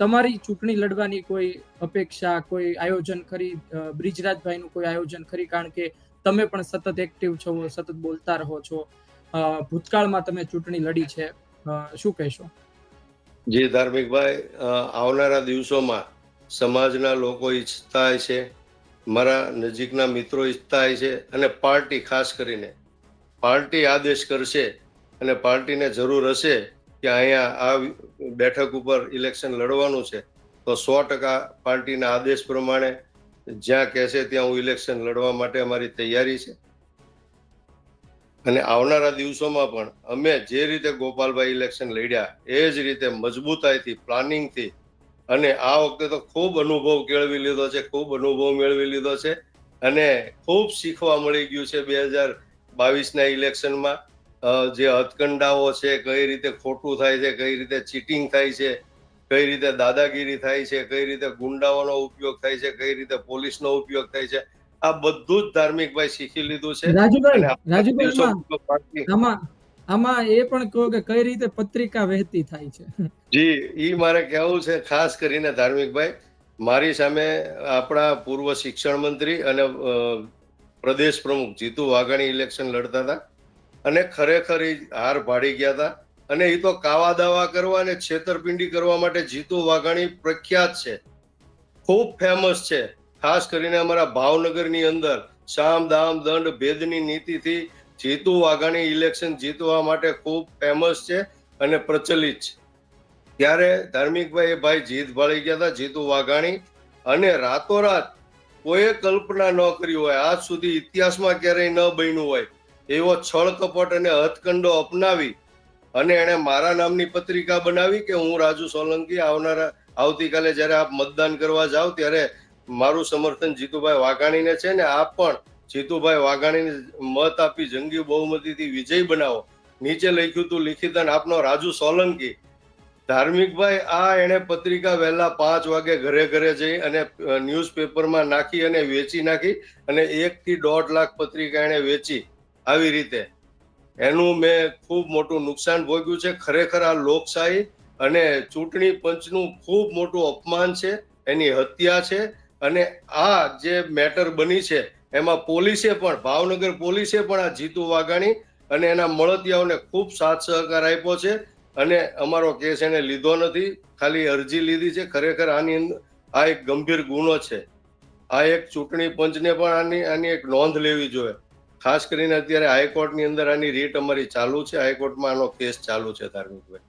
તમારી ચૂંટણી લડવાની કોઈ અપેક્ષા, કોઈ આયોજન ખરી બ્રિજરાજભાઈનું કોઈ આયોજન ખરી કારણ કે તમે પણ સતત એક્ટિવ છો, સતત બોલતા રહો છો. ભૂતકાળમાં તમે ચૂંટણી લડી છે. શું કહેશો? જી, ધાર્મિકભાઈ આવનારા દિવસોમાં સમાજના લોકો ઈચ્છતા છે, મારા નજીકના મિત્રો ઈચ્છતા હોય છે અને પાર્ટી ખાસ કરીને, પાર્ટી આદેશ કરશે અને પાર્ટીને જરૂર હશે કે અહીંયા આ બેઠક ઉપર ઇલેક્શન લડવાનું છે, તો સો ટકા પાર્ટીના આદેશ પ્રમાણે જ્યાં કહેશે ત્યાં હું ઇલેક્શન લડવા માટે અમારી તૈયારી છે. અને આવનારા દિવસોમાં પણ અમે જે રીતે ગોપાલભાઈ ઇલેક્શન લડ્યા, એ જ રીતે મજબૂતાઈથી પ્લાનિંગથી અને આ વખતે તો ખૂબ અનુભવ કેળવી લીધો છે, ખૂબ અનુભવ મેળવી લીધો છે, અને ખૂબ શીખવા મળી ગયું છે બે હજાર બાવીસના ઇલેક્શનમાં જે હથકંડાઓ છે કઈ રીતે ખોટું થાય છે કઈ રીતે ચીટિંગ થાય છે કઈ રીતે દાદાગીરી થાય છે કઈ રીતે ગુંડાઓનો ઉપયોગ થાય છે કઈ રીતે પોલીસનો ઉપયોગ થાય છે આ બધું જ ધાર્મિકભાઈ શીખી લીધું છે. રાજુભાઈ રાજુભાઈ આમાં- એ પણ કહો કે કઈ રીતે પત્રિકા વહેતી થાય છે. જી ઈ મારે કહેવું છે ખાસ કરીને ધાર્મિકભાઈ મારી સામે આપણા પૂર્વ શિક્ષણ મંત્રી અને પ્રદેશ પ્રમુખ જીતુ વાઘાણી ઇલેક્શન લડતા હતા. અને ખરેખર એ હાર ભાડી ગયા હતા. અને એ તો કાવા દાવા કરવા અને છેતરપિંડી કરવા માટે જીતુ વાઘાણી પ્રખ્યાત છે. ખૂબ ફેમસ છે. ખાસ કરીને અમારા ભાવનગરની અંદર સામ, દામ, દંડ, ભેદની નીતિથી જીતુ વાઘાણી ઇલેક્શન જીતવા માટે ખૂબ ફેમસ છે અને પ્રચલિત છે. ત્યારે ધાર્મિકભાઈ એ ભાઈ જીત ભાળી ગયા હતા, જીતુ વાઘાણી. અને રાતોરાત કોઈએ કલ્પના ન કરી હોય. આજ સુધી ઇતિહાસમાં ક્યારેય ન બન્યું હોય. એવો છળ કપટ અને હથકંડો અપનાવી અને એણે મારા નામની પત્રિકા બનાવી કે હું રાજુ સોલંકી આવનારા આવતીકાલે જ્યારે આપ મતદાન કરવા જાઓ ત્યારે મારું સમર્થન જીતુભાઈ વાઘાણીને છે ને આપ પણ જીતુભાઈ વાઘાણીને મત આપી જંગી બહુમતીથી વિજય બનાવો. નીચે લખ્યું હતું લિખિતન, આપનો રાજુ સોલંકી. ધાર્મિકભાઈ, આ એણે પત્રિકા વહેલા પાંચ વાગે ઘરે ઘરે જઈ અને ન્યૂઝ પેપરમાં નાખી અને વેચી નાખી અને એક થી દોઢ લાખ પત્રિકા એણે વેચી. આવી રીતે. એનું મેં ખૂબ મોટું નુકસાન ભોગ્યું છે. ખરેખર આ લોકશાહી અને ચૂંટણી પંચનું ખૂબ મોટું અપમાન છે. એની હત્યા છે. અને આ જે મેટર બની છે, એમાં પોલીસે પણ, ભાવનગર પોલીસે પણ આ જીતુ વાઘાણી અને એના મળતિયાઓને ખૂબ સાથ સહકાર આપ્યો છે. અને અમારો કેસ એને લીધો નથી. ખાલી અરજી લીધી છે. ખરેખર આની આ એક ગંભીર ગુનો છે. આ એક ચૂંટણી પંચને પણ આની આની એક નોંધ લેવી જોઈએ. ખાસ કરીને અત્યારે હાઈકોર્ટની અંદર આની રીટ અમારી ચાલુ છે. હાઈકોર્ટમાં આનો કેસ ચાલુ છે ધાર્મિકભાઈ.